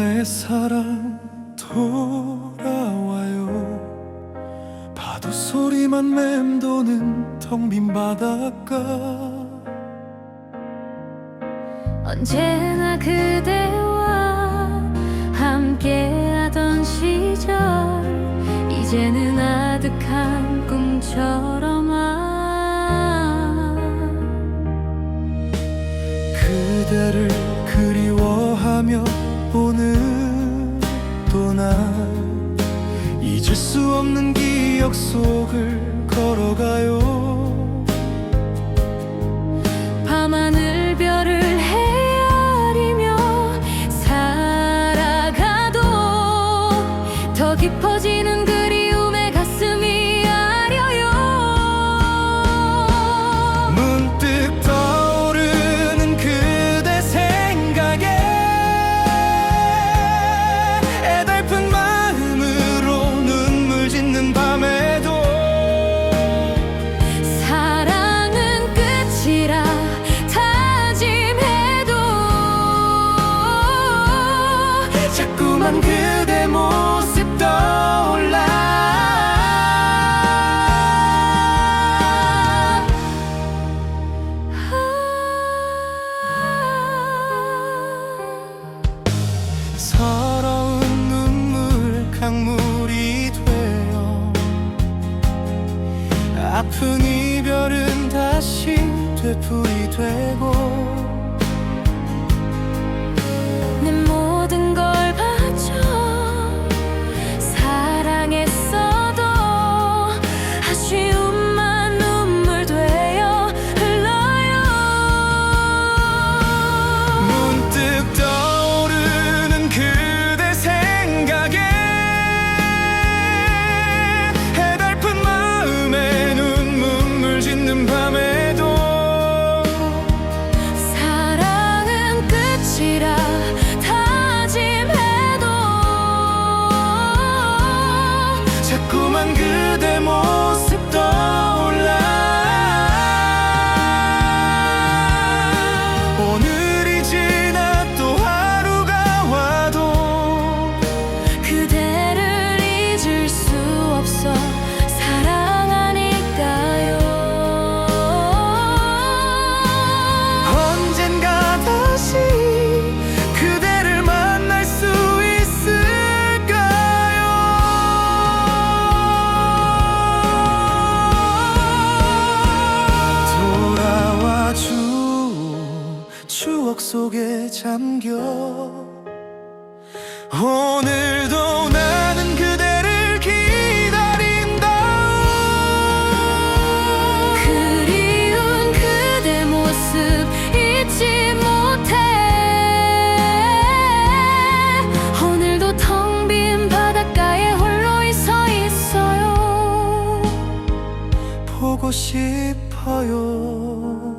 나의 사랑 돌아와요. 파도 소리만 맴도는 텅 빈 바닷가. 언제나 그대와 함께하던 시절 이제는 아득한 꿈처럼 아 그대를 그리워하며 없는 기억 속을 강물이 되어 아픈 이별은 다시 되풀이 되고 속에 잠겨. 오늘도 나는 그대를 기다린다. 그리운 그대 모습 잊지 못해. 오늘도 텅 빈 바닷가에 홀로 서 있어요. 보고 싶어요. 아